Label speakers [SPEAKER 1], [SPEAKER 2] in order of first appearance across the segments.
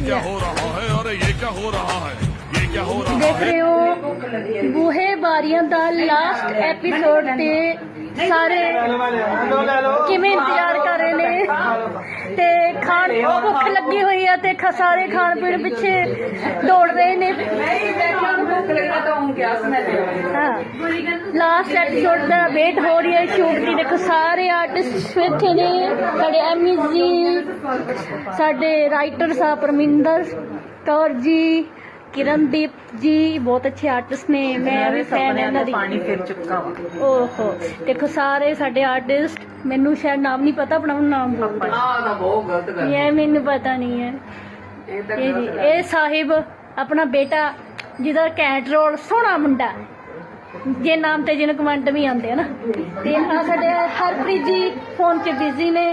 [SPEAKER 1] क्या हो रहा है अरे ये क्या हो रहा है ये क्या हो रहा
[SPEAKER 2] ਦੇਖ
[SPEAKER 1] है
[SPEAKER 2] ਰਹੇ ਹੋ ਬੂਹੇ ਬਾਰੀਆਂ ਦਾ ਲਾਸਟ ਐਪੀਸੋਡ ਤੇ ਸਾਰੇ ਕਿਵੇਂ ਇੰਤਜ਼ਾਰ ਕਰ ਰਹੇ ਨੇ ਤੇ ਖਾਣ ਭੁੱਖ ਲੱਗੀ ਹੋਈ ਆ ਤੇ ਖ- ਸਾਰੇ ਖਾਣ ਪੀਣ ਪਿੱਛੇ ਦੌੜ ਰਹੇ ਨੇ ਹਾਂ। ਲਾਸਟ ਐਪੀਸੋਡ ਦਾ ਵੇਟ ਹੋ ਰਹੀ ਹੈ ਸ਼ੂਟ ਦੀ ਦੇਖੋ ਸਾਰੇ ਆਰਟਿਸਟ ਇੱਥੇ ਨੇ। ਸਾਡੇ ਐਮੀ ਜੀ ਸਾਡੇ ਰਾਈਟਰ ਸਾਹਿਬ ਪਰਮਿੰਦਰ ਕੌਰ ਜੀ ਕਿਰਨਦੀਪ ਜੀ ਬਹੁਤ ਅੱਛੇ ਆਰਟਿਸਟ ਨੇ। ਮੈਂ ਵੀ ਫੈਨ ਇਹਨਾਂ ਦੀ
[SPEAKER 3] ਪਾਣੀ ਫਿਰ ਚੁੱਕਾ ਵਾ।
[SPEAKER 2] ਓਹੋ। ਦੇਖੋ ਸਾਰੇ ਸਾਡੇ ਆਰਟਿਸਟ ਮੈਨੂੰ ਸ਼ਾਇਦ ਨਾਮ ਨਹੀਂ ਪਤਾ ਆਪਣਾ ਨਾਮ ਬੋਲਦੇ।
[SPEAKER 3] ਆਹ ਤਾਂ ਬਹੁਤ ਗਲਤ ਗੱਲ
[SPEAKER 2] ਇਹ ਮੈਨੂੰ ਪਤਾ ਨਹੀਂ ਹੈ। ਜੀ ਇਹ ਸਾਹਿਬ ਆਪਣਾ ਬੇਟਾ ਜਿਹਦਾ ਕੈਟ ਰੋਲ ਸੋਹਣਾ ਮੁੰਡਾ। ਜੇ ਨਾਮ ਤੇ ਜਿਹਨੂੰ ਕਮੈਂਟ ਵੀ ਆਉਂਦੇ ਆ ਨਾ। ਤੇ ਆ ਸਾਡੇ ਹਰਪ੍ਰੀਤ ਜੀ ਫੋਨ 'ਚ ਬਿਜ਼ੀ ਨੇ।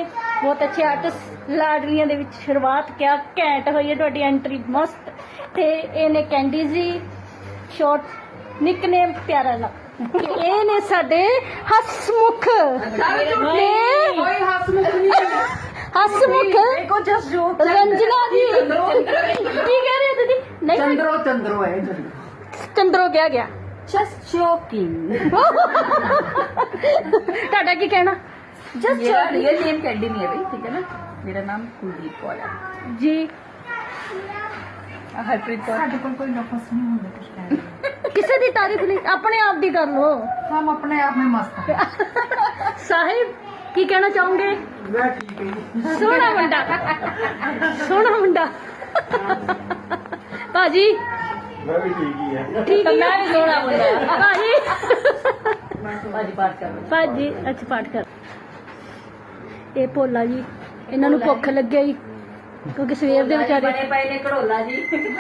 [SPEAKER 2] ਬਹੁਤ ਅੱਛੇ ਆਰਟਿਸਟ ਲਾਡਲੀਆਂ ਦੇ ਵਿੱਚ ਸ਼ੁਰੂਆਤ ਕਿਆ ਘੈਂਟ ਹੋਈ ਹੈ ਤੁਹਾਡੀ ਐਂਟਰੀ ਮਸਤ। ਤੇ ਇਹ ਨੇ ਕੈਂਡੀ ਜੀ ਸ਼ਾਰਟ ਨਿਕਨੇਮ ਪਿਆਰਾ ਲਾ ਇਹ ਨੇ ਸਾਡੇ ਹਸਮੁਖ। ਨੇ
[SPEAKER 3] ਕੋਈ ਹਸਮੁਖ ਨਹੀਂ
[SPEAKER 2] ਹਸਮੁਖ
[SPEAKER 3] ਕੋ ਜਸ ਜੋ
[SPEAKER 2] ਰੰਜਨਾ ਜੀ। ਕੀ ਕਹਿ ਰਹੇ ਹੋ? ਦੀਦੀ ਨਹੀਂ
[SPEAKER 3] ਚੰਦਰੋ ਚੰਦਰੋ ਹੈ ਚੰਦਰੋ
[SPEAKER 2] ਚੰਦਰੋ ਕਿਹਾ ਗਿਆ
[SPEAKER 3] ਜਸਟ ਜੋਕਿੰਗ
[SPEAKER 2] ਤੁਹਾਡਾ ਕੀ ਕਹਿਣਾ ਜਸਟ
[SPEAKER 3] ਮੇਰਾ ਰੀਅਲ ਨੇਮ ਕੈਂਡੀ ਨਹੀਂ ਹੈ ਬਈ ਠੀਕ ਹੈ ਨਾ ਮੇਰਾ ਨਾਮ ਕੁਲਦੀਪ ਕੌਰ ਹੈ
[SPEAKER 2] ਜੀ
[SPEAKER 3] ਹਰਪ੍ਰੀਤ ਕੌਰ ਸਾਡੇ ਕੋਲ ਕੋਈ ਨਫਸ ਨਹੀਂ ਹੁੰਦਾ ਕੁਝ ਕਹਿਣ
[SPEAKER 2] ਕਿਸੇ ਦੀ ਤਾਰੀਫ ਨਹੀਂ ਆਪਣੇ ਆਪ ਦੀ ਕਰ ਲੋ
[SPEAKER 3] ਹਮ ਆਪਣੇ ਆਪ में मस्त हैं
[SPEAKER 2] ਸਾਹਿਬ ਕੀ ਕਹਿਣਾ ਚਾਹੋਗੇ
[SPEAKER 3] मैं ठीक हूँ
[SPEAKER 2] ਸੋਹਣਾ ਮੁੰਡਾ ਸੋਹਣਾ ਮੁੰਡਾ ਭਾਜੀ?
[SPEAKER 4] ਮੈਂ ਵੀ ਠੀਕ ਹੀ ਆ
[SPEAKER 2] ਠੀਕ ਹੈ ਮੈਂ ਵੀ ਸੋਹਣਾ ਬੋਲਿਆ ਭਾਜੀ?
[SPEAKER 3] ਭਾਜੀ ਪਾਠ ਕਰ।
[SPEAKER 2] ਭਾਜੀ ਅੱਛਾ ਪਾਠ ਕਰ। ਇਹ ਭੋਲਾ ਜੀ ਇਹਨਾਂ ਨੂੰ ਭੁੱਖ ਲੱਗਿਆ ਜੀ ਕਿਉਂਕਿ ਸਵੇਰ ਦੇ ਵਿਚਾਰੇ
[SPEAKER 3] ਬਣੇ ਨੇ ਘੜੋਲਾ ਜੀ।